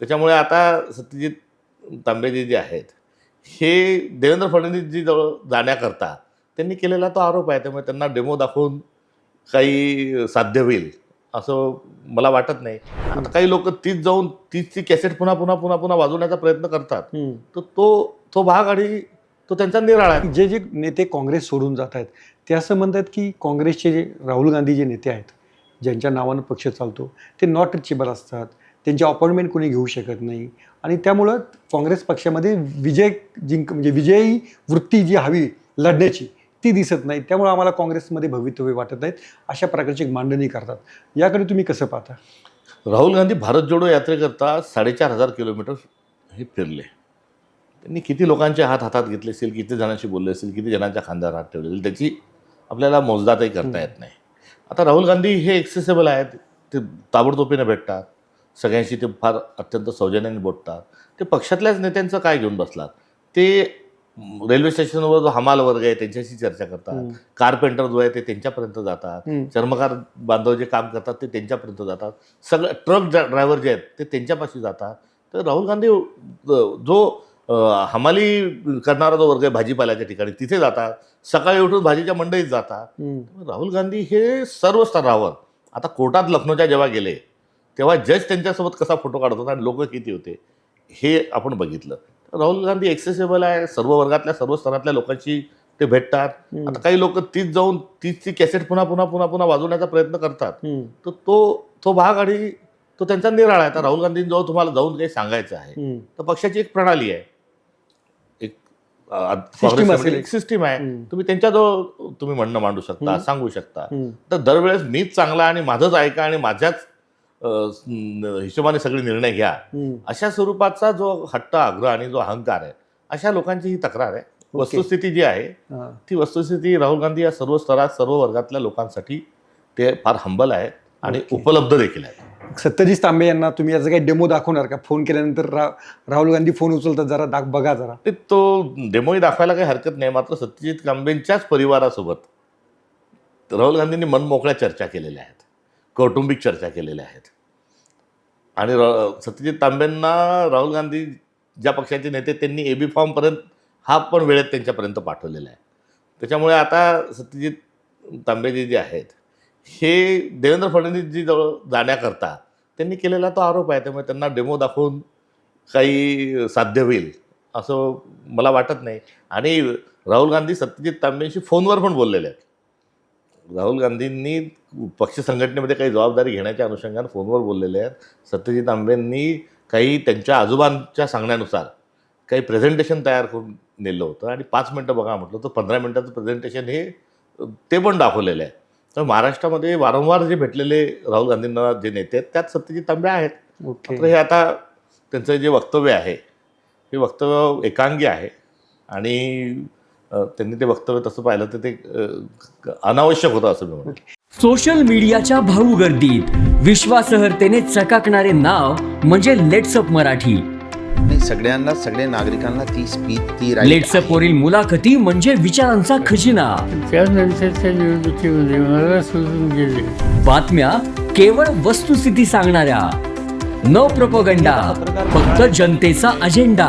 त्याच्यामुळे आता सत्यजित तांबेजी जे आहेत हे देवेंद्र फडणवीसजी जवळ जाण्याकरता त्यांनी केलेला तो आरोप आहे. त्यामुळे त्यांना डेमो दाखवून काही साध्य होईल असं मला वाटत नाही. आता काही लोक तीच जाऊन तीच ती कॅसेट पुन्हा पुन्हा पुन्हा पुन्हा वाजवण्याचा प्रयत्न करतात. तर तो तो भाग आणि तो त्यांचा निराळा आहे. जे जे नेते काँग्रेस सोडून जात आहेत ते असं म्हणतात की काँग्रेसचे जे राहुल गांधी जे नेते आहेत ज्यांच्या नावानं पक्ष चालतो ते नॉट रिचेबल असतात. त्यांची अपॉइंटमेंट कोणी घेऊ शकत नाही. आणि त्यामुळं काँग्रेस पक्षामध्ये विजय जिंक म्हणजे विजयी वृत्ती जी हवी लढण्याची ती दिसत नाही. त्यामुळे आम्हाला काँग्रेसमध्ये भवितव्य वाटत नाहीत. अशा प्रकारची मांडणी करतात. याकडे तुम्ही कसं पाहता? राहुल गांधी भारत जोडो यात्रेकरता साडेचार हजार किलोमीटर हे फिरले. त्यांनी किती लोकांचे हात हातात घेतले असेल किती जणांशी बोलले असेल किती जणांच्या खांद्यावर हात ठेवले असेल त्याची आपल्याला मोजदातही करता येत नाही. आता राहुल गांधी हे एक्सेसेबल आहेत ते ताबडतोबीने भेटतात. सगळ्यांशी ते फार अत्यंत सौजन्याने बोलतात ते पक्षातल्याच नेत्यांचं काय घेऊन बसलात? ते रेल्वे स्टेशनवर जो हमाल वर्ग आहे त्यांच्याशी चर्चा करतात. कारपेंटर जो आहे ते त्यांच्यापर्यंत जातात. चर्मकार बांधव जे काम करतात ते त्यांच्यापर्यंत जातात. सगळं ट्रक ड्रायव्हर जे आहेत ते त्यांच्यापाशी जातात. तर राहुल गांधी जो हमाली करणारा जो वर्ग आहे भाजीपाल्याच्या ठिकाणी तिथे जातात. सकाळी उठून भाजीच्या मंडईत जातात. राहुल गांधी हे सर्व स्तरावर आता कोर्टात लखनौच्या जेव्हा गेले तेव्हा जज त्यांच्यासोबत कसा फोटो काढत होता आणि लोक किती होते हे आपण बघितलं राहुल गांधी एक्सेसिबल आहे सर्व वर्गातल्या सर्व स्तरातल्या लोकांशी ते भेटतात. आता काही लोक तीच जाऊन तीच ती कॅसेट पुन्हा पुन्हा पुन्हा पुन्हा वाजवण्याचा प्रयत्न करतात. तर तो तो भाग आणि तो त्यांचा निराळा आहे आता राहुल गांधींजवळ तुम्हाला जाऊन काही सांगायचं आहे. तर पक्षाची एक प्रणाली आहे एक सिस्टीम आहे हम्म. तुम्ही त्यांच्याजवळ तुम्ही म्हणणं मांडू शकता. सांगू शकता. तर दरवेळेस मीच चांगला आणि माझंच ऐका आणि माझ्याच हिशोबाने सगळे निर्णय घ्या. अशा स्वरूपाचा जो हट्ट आग्रह आणि जो अहंकार आहे अशा लोकांची ही तक्रार आहे. वस्तुस्थिती जी आहे. ती वस्तुस्थिती राहुल गांधी या सर्व स्तरात सर्व वर्गातल्या लोकांसाठी ते फार हंबल आहेत आणि. उपलब्ध देखील आहेत. सत्यजित तांबे यांना तुम्ही याचा काही डेमो दाखवणार का? फोन केल्यानंतर रा राहुल गांधी फोन उचलतात जरा दाख बघा जरा. ते तो डेमोही दाखवायला काही हरकत नाही मात्र सत्यजित कांबेंच्याच परिवारासोबत राहुल गांधींनी मनमोकळ्या चर्चा केलेल्या आहेत कौटुंबिक चर्चा केलेल्या आहेत. आणि र- सत्यजित तांबेंना राहुल गांधी ज्या पक्षाचे नेते त्यांनी ए बी फॉर्मपर्यंत हा पण वेळेत त्यांच्यापर्यंत पाठवलेला आहे. त्याच्यामुळे आता सत्यजित तांबेजी जे आहेत हे देवेंद्र फडणवीसजी जवळ जाण्याकरता त्यांनी केलेला तो आरोप आहे. त्यामुळे त्यांना डेमो दाखवून काही साध्य होईल असं मला वाटत नाही. आणि राहुल गांधी सत्यजित तांबेंशी फोनवर पण बोललेले आहेत. राहुल गांधींनी पक्ष संघटनेमध्ये काही जबाबदारी घेण्याच्या अनुषंगाने फोनवर बोललेले आहेत. सत्यजित तांबेंनी काही त्यांच्या आजोबांच्या सांगण्यानुसार काही प्रेझेंटेशन तयार करून नेलं होतं. आणि पाच मिनटं बघा म्हटलं तर पंधरा मिनटाचं प्रेझेंटेशन हे ते पण दाखवलेलं आहे. तर महाराष्ट्रामध्ये वारंवार जे भेटलेले राहुल गांधींना जे नेते आहेत त्यात सत्यजित तांबे आहेत. मात्र हे आता त्यांचं जे वक्तव्य आहे हे वक्तव्य एकांगी आहे. आणि त्यांनी ते वक्तव्य तसं पाहिलं तर ते अनावश्यक होतं असं मी म्हणेन. सोशल मीडियाच्या भाऊ गर्दीत विश्वासार्हतेने चकाकणारे नाव म्हणजे लेट्सअप मराठी. नाही सगळ्यांना सगळ्या नागरिकांना ती स्पीच ती right लेट्सअप वरील मुलाखती म्हणजे विचारांचा खजिना. त्यानंतरच्या निवडणुकीमध्ये मला सोडून गेले बातम्या केवळ वस्तुस्थिती सांगणाऱ्या. न प्रपोगंडा फक्त जनतेचा अजेंडा